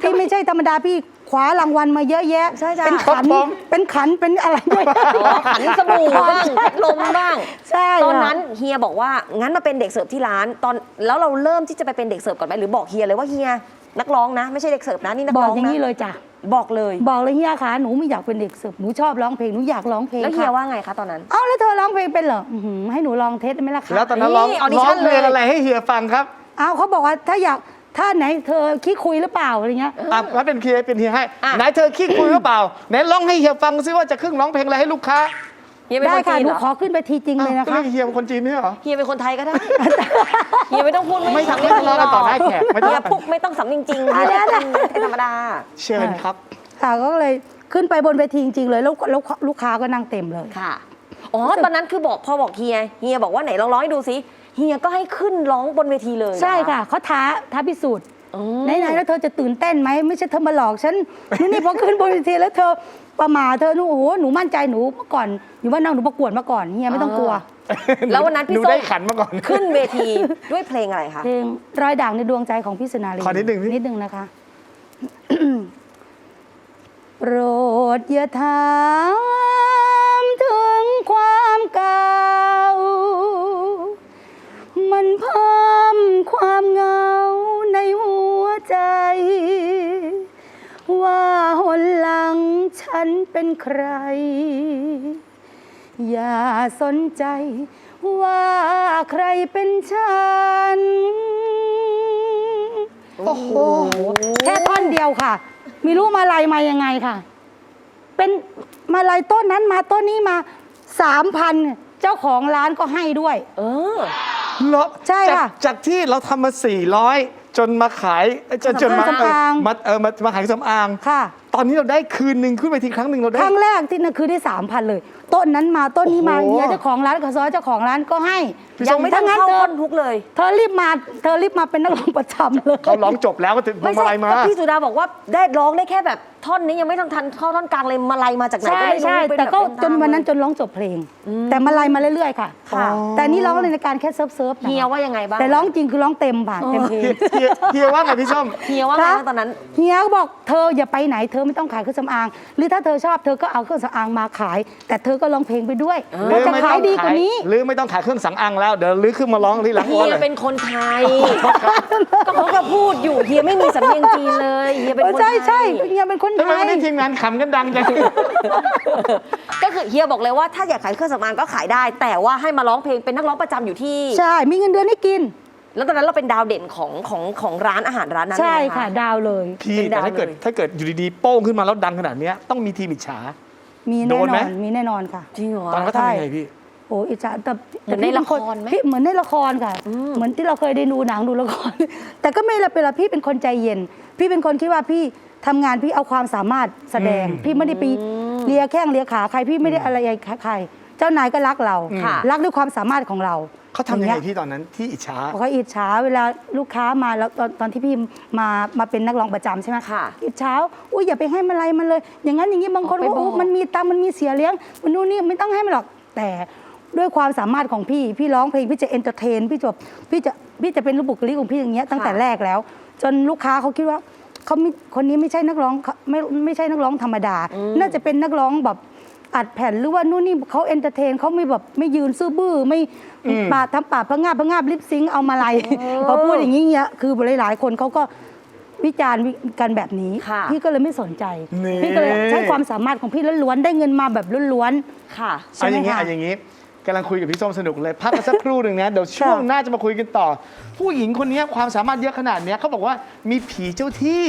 พี่ไม่ใช่ธรรมดาพี่ คว้ารางวัลมาเยอะแยะใช่จ้ะเป็นขันครับผม เป็นขันเป็นอะไรด้วยอ๋อขันสบู่บ้างพัดลมบ้างใช่ตอนค่ะนั้นเฮียบอกว่างั้นมาเป็นเด็กเสิร์ฟที่ร้านตอนแล้วเราเริ่มที่จะไปเป็นเด็กเสิร์ฟก่อนไหมหรือบอกเฮียเลยว่าเฮียนักร้องนะ ไม่ใช่เด็กเสิร์ฟนะนี่นักบอร้กองอย่างนะนี้เลยจ้ะ บอกเลย บอกเลยเฮียคะหนูไม่อยากเป็นเด็กเสิร์ฟหนูชอบร้องเพลงหนูอยากร้องเพลงแล้วเฮียค่ะว่าไงคะตอนนั้น เอ้าแล้วเธอร้องเพลงเป็นเหรออื้อหือให้หนูลองเทสได้ไหมล่ะคะแล้วตอนนั้นร้องนี่ audition ร้องเพลงเลยอะไรให้เฮียฟังครับ เอ้าเขาบอกว่าถ้าอยาก ถ้าไหนเธอขี้คุยหรือเปล่าอะไรเงี้ย อะงั้นเป็นเฮียเป็นเฮียให้อะ ไหนเธอขี้คุยหรือเปล่าไหนร้องให้เฮียฟังซิว่าจะขึ้นร้องเพลงอะไรให้ลูกค้าเฮียเป็นได้คนค่ะ จีนหนูเหรอขอขึ้นไปทีจริงเลยนะอ้าวคะเฮียเป็นคนจีนเนี่ยเหรอ เฮียเป็นคนไทยก็ได้ เฮียไม่ต้องพูดไม่ต้องไม่ทะเลาะกันต่อหน้าแขกไม่ต้องเฮียพูดไม่ต้องสำเนียงจริงเฮียเป็นธรรมดา เชิญครับ ค่ะก็เลยขึ้นไปบนเวทีจริงๆเลยแล้วแล้วลูกค้าก็นั่งเต็มเลย ค่ะ อ๋อ ตอนนั้นคือบอกพอบอกเฮีย เฮียบอกว่าไหนลองร้องให้ดูสิเฮียก็ให้ขึ้นร้องบนเวทีเลยเหรอใช่ค่ะเขาท้าท้าพิสูจน์ไหนๆแล้วเธอจะตื่นเต้นไหมไม่ใช่เธอมาหลอกฉันนี่นี่พอขึ้นบนเวทีแล้วเธอประมาทเธอหนูโอ้โหหนูมั่นใจหนูเมื่อก่อนอยู่บ้านนอกหนูประกวดมาก่อนเฮียไม่ต้องกลัว แล้ววันนั้นพี่หนูส้มได้ขันมาก่อนขึ้นเวทีด้วยเพลงอะไรคะเพลงรอยด่างในดวงใจของพี่สุนารีขอนิดหนึ่งพี่นิดหนึ่งนะคะโปรดอย่าถามถึงความเก่า มันเพิ่มความเหงาในหัวใจ ว่าหนหลังฉันเป็นใคร อย่าสนใจว่าใครเป็นฉัน โอ้โห แค่ท่อนเดียวค่ะ มีรู้มาลายมายังไงค่ะ เป็นมาลายต้นนั้นมาต้นนี้มาสามพันเจ้าของร้านก็ให้ด้วย เออ เหรอใช่จากค่ะจากที่เราทำมา 400 จนมาขายจนจนมาเครื่องสำอางเออมาเออมามาขายเครื่องสำอาง ค่ะ ตอนนี้เราได้คืนหนึ่งขึ้นไปทีครั้งหนึ่งเราได้ครั้งแรกที่นั่นคือได้สามพันเลย ต้นนั้นมาต้นนี้มาโอ้โห เฮียเจ้าของร้านกับซอยเจ้าของร้านก็ให้ยังไม่ต้องถ้างั้นเข้าเธอต้นทุกเลย เธอรีบมาเธอรีบมาเป็นนักร้องประจำเลย เขาร้องจบแล้วก็ถึงพวไม่งมาใช่ลัยมาก็พี่สุดาบอกว่าได้ร้องได้แค่แบบท่อนนี้ยังไม่ทันทันเข้าท่อนกลางเลยมาลัยมาจากไหนใช่ก็ไม่รู้ใช่เป็นแต่ก็บบเป็จนวันนั้นตามจนร้องจบเพลง แต่มาลายมาเรื่อยๆค่ะ ค่ะ แต่นี่ร้องในการแค่เซิร์ฟเซิร์ฟเฮียว่ายังไงบ้างแต่ร้องจริงคือร้องเต็มผ่านเต็มเพลงเฮียเฮียว่าไงพี่ส้ม เฮียว่าไงคะบ้างตอนนั้น เฮียก็บอกเธออย่าไปไหนเธอไม่ต้องขายเครื่องสำอาง หรือถ้าเธอชอบเธอก็เอาเครื่องสำอางมาขาย แต่เธอก็ร้องเพลงไปด้วยหรืมันอจะไม่ขาต้ยองดีกว่านี้หรือไม่ต้องขายเครื่องสังอังแล้วเดี๋ยวลื้อขึ้นมาร้องที่หลังเฮีอ้อยเลยเป็นคนไทยก็เขาก็พูดอยู่เฮียไม่มีสำเนียงจีนเลยเฮียเป็นคนไทยใช่ใช่เฮียเป็นคนทำไทไมยวันนี้ทีมงานขำกันดังจัง ก็คือเฮียบอกเลยว่าถ้าอยากขายเครื่องสำอางก็ขายได้ แต่ว่าให้มาร้องเพลงเป็นนักร้องประจำอยู่ที่ ใช่ มีเงินเดือนให้กิน แล้วตอนนั้นเราเป็นดาวเด่นของของของร้านอาหารร้านนั้นใช่เลยนค่ะ ดาวเลย พี่เป็นแต่ดาวถ้าเกิดเลย ถ้าเกิดอยู่ดีๆโป้งขึ้นมาแล้วดังขนาดเนี้ยต้องมีทีมอิจฉา มีโดแน่นนไหม อนมีแน่นอนค่ะ จริงเหรอ ตอนนั้นก็ทำยังไงพี่ โอ้อิจฉาแต่เหมือนในพี่ป็ละครไหมพี่เหมือนในละครค่ะเหมือนที่เราเคยได้ดูหนังดูละคร แต่ก็ไม่ละเป็นละพี่เป็นคนใจเย็น พี่เป็นคนคิดว่าพี่ทำงานพี่เอาความสามารถแสดง อืม พี่ไม่ได้ไปเลียแข้งเลียขาใครพี่ไม่ได้อะไรใครเจ้านายก็รักเราค่ะ รักด้วยความสามารถของเรา เขาทำยังไงอพี่ตอนนั้นที่อิจฉาเขาอิจฉาเวลาลูกค้ามาแล้วตอนตอนที่พี่มามาเป็นนักร้องประจำใช่ไหมค่ะอิจฉาอุ้ยอย่าไปให้มันอะไรมันเลย อย่างนั้นอย่างนี้บางคนอ๋อไปว่าบอกโอ้มันมีตังค์มันมีเสียเลี้ยง มันนู่นนี่ไม่ต้องให้มันหรอกแต่ด้วยความสามารถของพี่ พี่ร้องเพลงพี่จะเอนเตอร์เทนพี่จะพี่จะพี่จะเป็นรูปบุคลิกของพี่อย่างเงี้ยตั้งแต่แรกแล้ว จนลูกค้าเขาคิดว่าเขาไม่คนนี้ไม่ใช่นักร้องเขาไม่ไม่ใช่นักร้องธรรมดา น่าจะเป็นนักร้องแบบ อัดแผ่นหรือว่านู่นนี่เขาเอนเตอร์เทนเขาไม่แบบไม่ยืนซื่อบื้อไม่อืมปาดทำปากพะงาบพะงาบลิปซิงค์เอามาไลยเขาพูดอย่างนี้เงี้ยคือหลายๆคนเขาก็วิจารณ์กันแบบนี้ค่ะพี่ก็เลยไม่สนใจนี่พี่ก็เลยใช้ความสามารถของพี่ล้วนๆได้เงินมาแบบล้วนค่ะใช่เอาไหมอย่างนี้คะเอาอย่างนี้ กำลังคุยกับพี่ส้มสนุกเลยพักกันสักครู่หนึ่งนะเดี๋ยวช่วงค่ะหน้าจะมาคุยกันต่อ ผู้หญิงคนนี้ความสามารถเยอะขนาดเนี้ยเขาบอกว่ามีผีเจ้าที่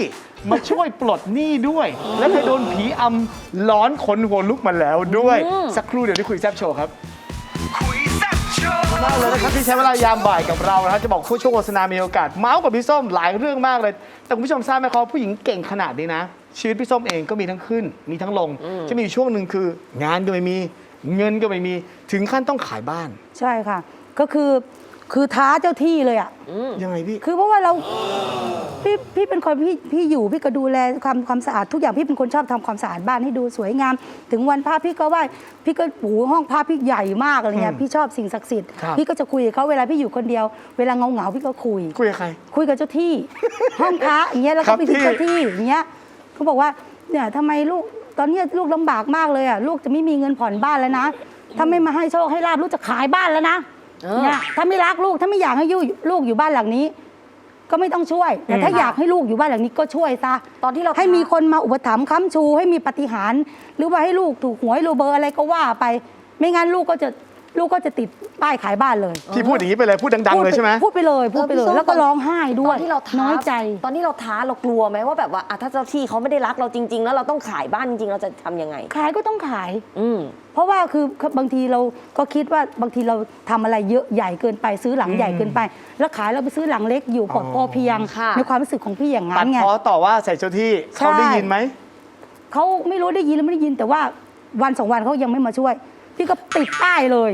มาช่วยปลดหนี้ด้วย และเคยโดนผีอำร้อนขนหัวลุกมาแล้วด้วย สักครู่เดี๋ยวที่คุยแซบโชว์ครับมากเลยนะครับที่ใช้เวลายามบ่ายกับเรานะครับจะบอกผู้ช่วงโฆษณามีโอกาส เมาส์กับพี่ส้มหลายเรื่องมากเลย แต่คุณผู้ชมทราบไหมครับผู้หญิงเก่งขนาดนี้นะ ชีวิตพี่ส้มเองก็มีทั้งขึ้น มีทั้งลง จะมีอยู่ช่วงหนึ่งคืองานก็ไม่มี เงินก็ไม่มีถึงขั้นต้องขายบ้านๆใช่ค่ะ ก็คือคือท้าเจ้าที่เลยอะ ยังไงพี่ คือเพราะว่าเราพี่พี่เป็นคนพี่พี่อยู่พี่ก็ดูแลความความสะอาดทุกอย่างพี่เป็นคนชอบทำความสะอาดบ้านให้ดูสวยงาม ถึงวันพระพี่ก็ไหว้พี่ก็ปูห้องพระพี่ใหญ่มากอะไรเงี้อืยมพี่ชอบสิ่งศักดิ์สิทธิ์ครับ พี่ก็จะคุยกับเขาเวลาพี่อยู่คนเดียว เวลาเงาเงาๆพี่ก็คุย คุยกับใคร คุยกับเจ้าที่ ห้องพระอย่างเงี้ยแล้วครัก็บไปถึงพี่ เจ้าที่อย่างเงี้ยเขาบอกว่าเนี่ยทำไมลูกต อนเนี้ยลูกลำบากมากเลยอะลูกจะไม่มีเงินผ่อนบ้านแล้วนะ ถ้าไม่มาให้โชคให้ลาบลูกจะขายบ้านแล้วนะเออเนี่ยถ้าไม่รักลูกถ้าไม่อยากให้อยู่ลูกอยู่บ้านหลังนี้ ก็ไม่ต้องช่วย แต่ถ้าอืมอยากให้ลูกอยู่บ้านหลังนี้ก็ช่วยซะตอนที่เราให้มีคนมาอุปถัมภ์ค้ำชู ให้มีปาฏิหารย์หรือว่าให้ลูกถูกหวยรูเบอร์อะไรก็ว่าไป ไม่งั้นลูกก็จะ ลูกก็จะติดป้ายขายบ้านเลยพี่พูดอย่างนี้ไปเลยพูดดัง ๆ เลยใช่ไหมพูดไปเลยพูดไปเลยเออพี่ส้มแล้วก็ร้องไห้ด้ตวอยนที่เราท้าน้อยใจ ตอนที่เราท้าเรากลัวไหมว่าแบบว่าอะถ้าเจ้าที่เขาไม่ได้รักเราจริง ๆ แล้วเราต้องขายบ้านจริงๆ เราจะทำยังไง ขายก็ต้องขาย อืม เพราะว่าคือบางทีเราก็คิดว่าบางทีเราทำอะไรเยอะใหญ่เกินไปซื้อหลังใหญ่เกินไป แล้วขายเราไปซื้อหลังเล็กอยู่พออ๋อพอเพียงค่ะ ในความรู้สึกของพี่อย่างตันั้ดนไง เพอต่อว่าใส่เจ้าที่เขาได้ยินไหม เขาไม่รู้ได้ยินหรือไม่ได้ยินแต่ว่าวันสองวันเขายังไม่มาช่วย พี่พี่ก็ติดป้ายเลย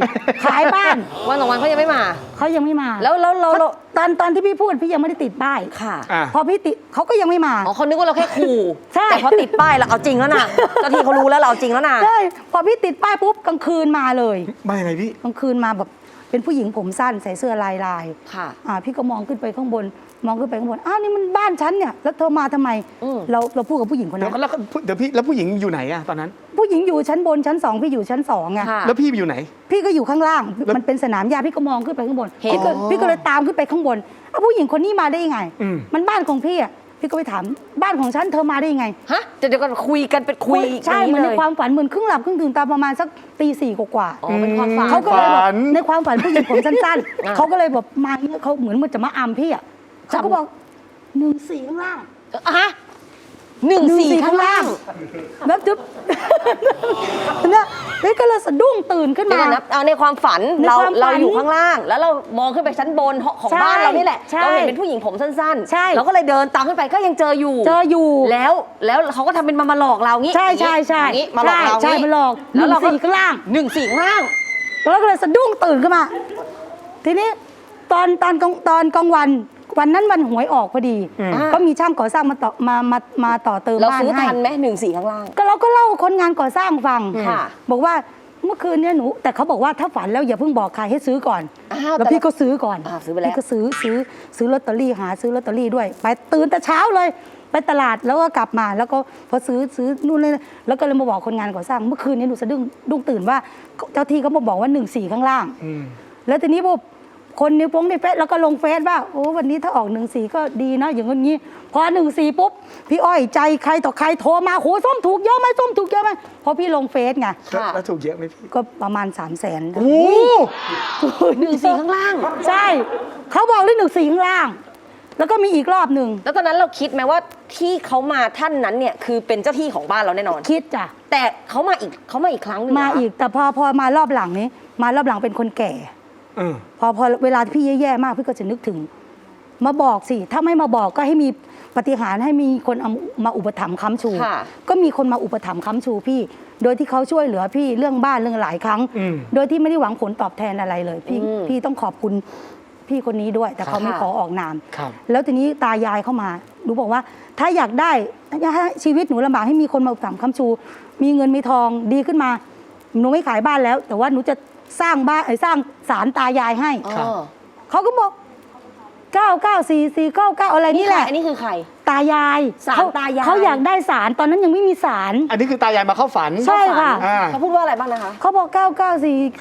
ขายบ้านวันสองวันเขายังไม่มา เขายังไม่มาแล้วแล้วแล้วแล้วตอนตอนที่พี่พูดพี่ยังไม่ได้ติดป้ายค่ะอะ พอพี่ติดเขาก็ยังไม่มา อ๋อเขานึกว่าเราแค่ขู่ใช่ แต่พอติดป้ายเราเอาจริงแล้วนะเจ้าที่เขารู้แล้วเราเอาจริงแล้วนะ ใช่พอพี่ติดป้ายปุ๊บกลางคืนมาเลยมายังไงพี่ กลางคืนมาแบบเป็นผู้หญิงผมสั้นใส่เสื้อลายลายค่ะอ่าพี่ก็มองขึ้นไปข้างบน มองขึ้นไปข้างบนอ้าวนี่มันบ้านฉันเนี่ยแล้วเธอมาทำไม อืม เราเราพูดกับผู้หญิงคนเดี๋ยนั้วน แล้วก็เดี๋ยวพี่แล้วผู้หญิงอยู่ไหนอะตอนนั้น ผู้หญิงอยู่ชั้นบนชั้นสองพี่อยู่ชั้นสองไงค่ะ แล้วพี่อยู่ไหน พี่ก็อยู่ข้างล่าง แล้วมันเป็นสนามหญ้าพี่ก็มองขึ้นไปข้างบนเห็น พี่ก็พี่ก็เลยตามขึ้นไปข้างบนอ้าวผู้หญิงคนนี้มาได้ยังไง อืม มันบ้านของพี่อะพี่ก็ไปถามบ้านของฉันเธอมาได้ยังไงฮะเดี๋ยวเดี๋ยวก่อนคุยกันเป็นคุยใช่ย่งเหมือนในลยความฝันเหมือนครึ่งหลับครึ่งตื่นตาประมาณสักตีสี่กว่าๆ อ๋อเป็นความฝัน เขาก็เลยบอกฝัน ในความฝันผู้หญิงผมสั้นอะ ๆ เขาก็เลยแบบมาเนี่ยเขาเหมือนมันจะมาอามพี่อะเขาก็บอกหนึ่งสี่ข้างล่างอะฮะ หนึ่งสี่ข้างล่างแล้วจุ๊บเนี่ยพี่ก็เลยสะดุ้งตื่นขึ้นเดี๋ยวมา ก่อนนะเอาในความฝันในเราความฝันเราอยู่ข้างล่าง แล้วเรามองขึ้นไปชั้นบนของใช่บ้านเรานี่แหละใช่เราเห็นเป็นผู้หญิงผมสั้นๆใช่ เราก็เลยเดินตามขึ้นไปก็ยังเจออยู่เจออยู่ แล้วแล้วเขาก็ทำเป็นมามาหลอกเรางี้ใช่ใช่ใช่อย่างงี้มาหลอกเราใช่ใช่มาหลอกแล้วเราก็หนึ่งสี่ข้างล่าง หนึ่งสี่ข้างล่าง แล้วก็เลยสะดุ้งตื่นขึ้นมา ทีนี้ตอนตอนกลางตอนกลางวัน วันนั้นวันหวยออกพอดี อืม ก็มีช่างก่อสร้างมาต่อมามามาต่อเติมเราบ้านซื้อให้ทันไหมหนึ่งสี่ข้างล่าง ก็เราก็เล่าคนงานก่อสร้างฟังค่ะ บอกว่าเมื่อคืนเนี่ยหนู แต่เขาบอกว่าถ้าฝันแล้วอย่าเพิ่งบอกใครให้ซื้อก่อน อ้าวแล้วแต่พี่ก็ซื้อก่อนอ่าซื้อไปแล้ว พี่ก็ซื้อซื้อซื้อลอตเตอรี่หาซื้อลอตเตอรี่ด้วย ไปตื่นแต่เช้าเลย ไปตลาดแล้วก็กลับมาแล้วก็พอซื้อซื้อนู่นเลยแล้วก็เลยมาบอกคนงานก่อสร้างเมื่อคืนนี้หนูสะดุ้งดุ้งตื่นว่าเจ้าที่เขามาบอกว่าหนึ่งสี่ข้างล่างอืมแล้วทีนี้พวก คนในพงในเฟซแล้วก็ลงเฟซว่าโอ้วันนี้ถ้าออกหนึ่งสีก็ดีนะอย่างงี้พอหนึ่งสีปุ๊บพี่อ้อยใจใครต่อใครโทรมาโหส้มถูกเยอะไหมส้มถูกเยอะไหมเพราะพี่ลงเฟซไงแล้วค่ะแล้วถูกเยอะไหมพี่ก็ประมาณ3 0 0แสนโอ้หนึ่งสี่ข้างล่าง ใช่เขาบอกเรื่องหนึ่งสีข้างล่าง แล้วก็มีอีกรอบหนึ่งแล้วตอนนั้นเราคิดไหมว่าที่เขามาท่านนั้นเนี่ยคือเป็นเจ้าที่ของบ้านเราแน่นอนคิดจ้ะแต่เขามาอีกเขามาอีกครั้งหนึงมาเหรคะอีกแต่พอพอมารอบหลังนี้ มารอบหลังเป็นคนแก่เออ พอพอเวลาที่พี่แย่ๆมากพี่ก็จะนึกถึง มาบอกสิ ถ้าไม่มาบอกก็ให้มีปฏิหารย์ให้มีคนเอามาอุปถัมภ์ค้ำชู ค่ะ ก็มีคนมาอุปถัมภ์ค้ำชูพี่ โดยที่เขาช่วยเหลือพี่เรื่องบ้านเรื่องหลายครั้ง อืม โดยที่ไม่ได้หวังผลตอบแทนอะไรเลย พี่อืมพี่ต้องขอบคุณพี่คนนี้ด้วย แต่เขาไม่ค่ะ ขอออกนาม ครับ แล้วทีนี้ตายายเข้ามาหนูบอกว่า ถ้าอยากได้ถ้าชีวิตหนูลำบากให้มีคนมาอุปถัมภ์ค้ำชู มีเงินมีทองดีขึ้นมา หนูไม่ขายบ้านแล้ว แต่ว่าหนูจะ สร้างบ้านเอ้ยสร้างศาลตายายให้ครับอ๋อเขาก็บอก994 499อะไรนี่แหละ อันนี้คือใคร ตายายศาลเขตายาย เขาอยากได้ศาลตอนนั้นยังไม่มีศาล อันนี้คือตายายมาเข้าฝัน ใช่ค่ะ อ่า เขาพูดว่าอะไรบ้างนะคะเขาบอก994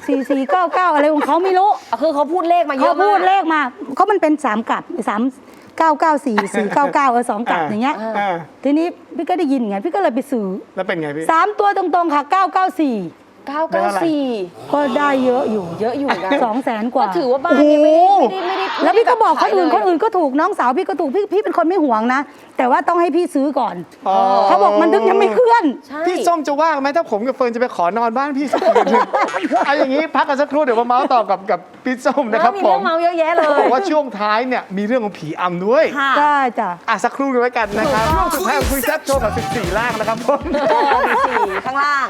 4499อะไรของเขาไม่รู้ อะคือเขาพูดเลขมาเยเขาอะมาก พูดเลขมาเขามันเป็นสามกลับสามเก้าเก้าสี่สี่เก้าเก้าเออสองกลับอ่าอย่างเงี้ยอ่าทีนี้พี่ก็ได้ยินไง พี่ก็เลยไปซื้อแล้วเป็นไงพี่ สามตัวตรงๆค่ะ994 994 ก็ได้เยอะอยู่เยอะอยู่นะสองแสนกว่าก็ถือว่าบ้านเนี่ยไม่ได้ไม่ได้ไม่ได้แล้วพี่ก็บอกคนอื่นไม่คได้นอื่นก็ถูกน้องสาวพี่ก็ถูกพี่พี่เป็นคนไม่ห่วงนะ แต่ว่าต้องให้พี่ซื้อก่อน อ๋อ เขาบอกมันถึงยังไม่เคลื่อน ใช่ พี่ส้มจะว่างไหมถ้าผมกับเฟิร์นจะไปขอนอนบ้านพี่สักคืนหนึ่งเอาอย่างนี้พักกันสักครู่เดี๋ยวมาเมาส์ต่อกับกับพี่ส้มนะครับมีผเรื่อมงเมาเยอะแยะเลเขาบยอกว่าช่วงท้ายเนี่ยมีเรื่องของผีอำด้วย ค่ะ ได้จ้ะ อะ สักครู่กันไว้กันนะครับถูกต้ช่อวงงสุดท้ายของคุยแซ่บโชว์กับ 14 ล่างนะครับผมเออสี่ข้างล่าง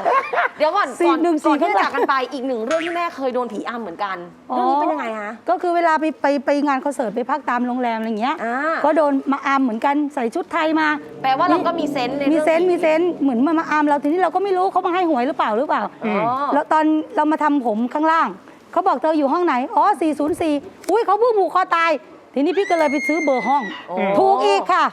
เดี๋ยวก่อนสี่ก่อนหนึ่งสี่ก่อนที่จะข้างล่างจากกันไปอีกหนึ่งเรื่องที่แม่เคยโดนผีอำเหมือนกันเรื่องนี้เป็นยังไงฮะ ก็คือเวลาไปไปไปงานคอนเสิร์ตไปพักตามโรงแรมอะไรอย่างเงี้ย อ่า ก็โดนมาอามเหมือนกันใส่ชุดไทยมา แปลว่าเราก็มีเซนส์ในมีรื่องเซนต์มีเซนต์เหมือนมามาอามเราทีนี้เราก็ไม่รู้เขามาให้หวยหรือเปล่าหรือเปล่า อ๋อแล้วตอนเรามาทำผมข้างล่าง เขาบอกเธออยู่ห้องไหน อ๋อ 404 อุ้ยเขาเพิ่งผูกคอตาย ทีนี้พี่ก็เลยไปซื้อเบอร์ห้องโอ้ถูกอีกค่ะ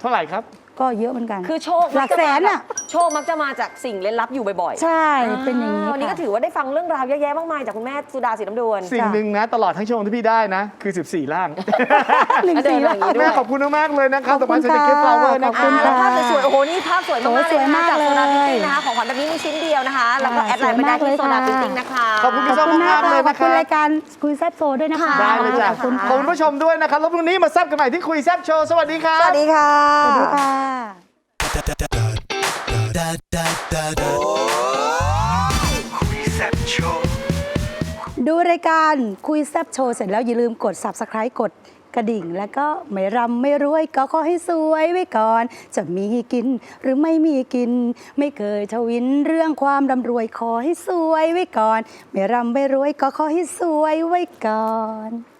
เท่าไหร่ครับ ก็เยอะเหมือนกันคือโชคหลักแสนอะ โชคมักจะมาจากสิ่งเล่นลับอยู่บ่อยๆใช่ เป็นอย่างนี้วันนี้ก็ค่ะ ถือว่าได้ฟังเรื่องราวเยอะแยะมากมายจากคุณแม่สุดาสีน้ำดวน สิ่งหนึ่งนะตลอดทั้งชั่วโมงที่พี่ได้นะ คือ 14 ล่าง หนึ่งสี่เดินมาล้าอย่างนี้นด้แม่วยขอบคุณมากๆเลยนะครับขอบคุณต่อไปเซนต์เกฟฟลาเวอร์ค่ะนะขคอบรับคุณแล้วค่ะภาพสวยๆ โอ้โห นี่ภาพสวยมากๆโอ้สวยมากจากโซดาเลยพิตติ้งนะคะ ของขวัญแบบนี้มีชิ้นเดียวนะคะ แล้วก็แอดไลน์ไปได้ที่โซดาพิตติ้งนะคะ ขอบคุณขพี่อบส้มคุณมามากกๆเลเลยยขอนะบคคุณรับรายการคุยแซบโซด้วยนะคะ ได้เลยจ้ะขอบคุณค่ะขอบคุณผู้ชมด้วยนะครับแล้วพรุ่งนี้มาแซ่บกันใหม่ที่คุยแซ่บโชว์ สวัสดีครับสวัสดีค่ะ สวัสดีค่ะ ดูรายการคุยแซบโชว์เสร็จแล้วอย่าลืมกด subscribe กดกระดิ่ง แล้วก็ไม่รำไม่รวยก็ขอให้สวยไว้ก่อน จะมีกินหรือไม่มีกิน ไม่เคยทวินเรื่องความร่ำรวยขอให้สวยไว้ก่อน ไม่รำไม่รวยก็ขอให้สวยไว้ก่อน